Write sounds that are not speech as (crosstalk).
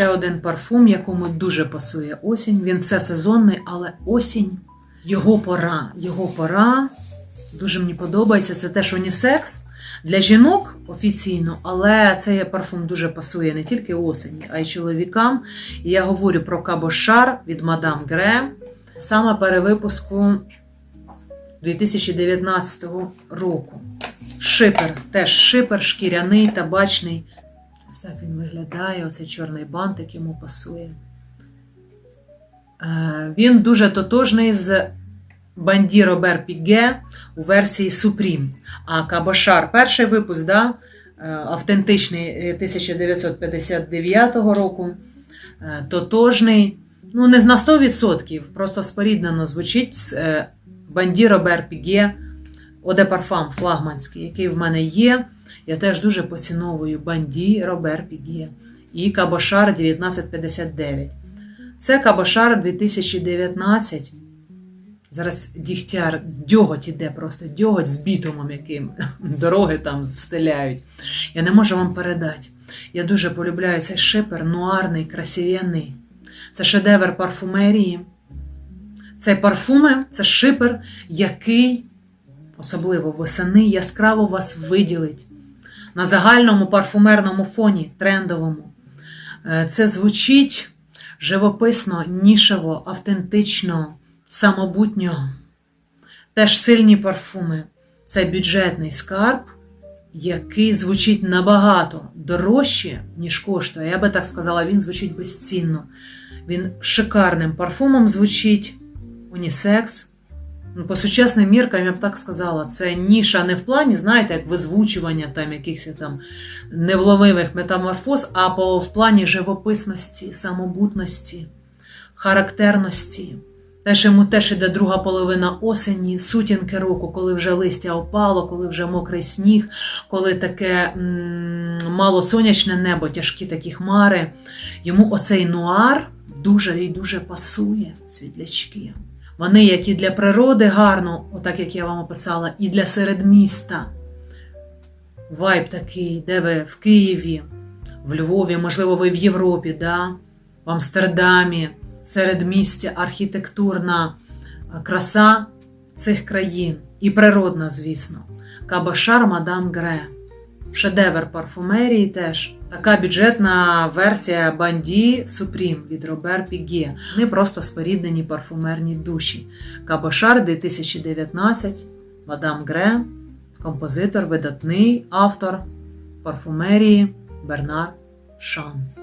ще один парфум, якому дуже пасує осінь. Він все сезонний, але осінь його пора. Його пора дуже мені подобається. Це теж унісекс для жінок офіційно, але цей парфум дуже пасує не тільки осені, а й чоловікам. І я говорю про кабошар від Мадам Гре, саме перевипуску 2019 року. Шипер, теж шипер, шкіряний, табачний. Ось так він виглядає, оцей чорний бантик йому пасує. Е, Він дуже тотожний з Банді Робер Піге у версії Supreme. А Кабашар, перший випуск, да, е, автентичний е, 1959 року, е, тотожний, ну не на 100%, просто споріднено звучить з Банді Робер Піге Оде флагманський, який в мене є. Я теж дуже поціновую Банді Робер Піге і Кабашар 1959. Це Кабашар 2019. Зараз дігтяр, дьоготь іде просто, дьоготь з бітумом яким. (laughs) Дороги там встеляють. Я не можу вам передати. Я дуже полюбляю цей шипер, нуарний, красивенний. Це шедевр парфумерії. Це парфуми, це шипер, який, особливо восени, яскраво вас виділить на загальному парфумерному фоні, трендовому. Е, Це звучить живописно, нішево, автентично, самобутньо. Теж сильні парфуми. Це бюджетний скарб, який звучить набагато дорожче, ніж коштує. Я би так сказала, він звучить безцінно. Він шикарним парфумом звучить, унісекс. Ну, По сучасним міркам я б так сказала, це ніша не в плані, знаєте, як визвучування там якихось там невловимих метаморфоз, а по в плані живописності, самобутності, характерності. Теж йому теж іде друга половина осені, сутінки року, коли вже листя опало, коли вже мокрий сніг, коли таке мало сонячне небо, тяжкі такі хмари. Йому оцей нуар дуже і дуже пасує, світлячки. Вони як і для природи гарно, отак як я вам описала, і для середміста. Вайб такий, де ви в Києві, в Львові, можливо, ви в Європі, да? в Амстердамі, середмістя, архітектурна краса цих країн і природна, звісно. Кабашар Мадам Гре. Шедевр парфумерії теж. Така бюджетна версія Банді Супрім від Робер Пігє. Вони просто споріднені парфумерні душі. Кабошар 2019, Мадам Гре, композитор, видатний автор парфумерії Бернар Шан.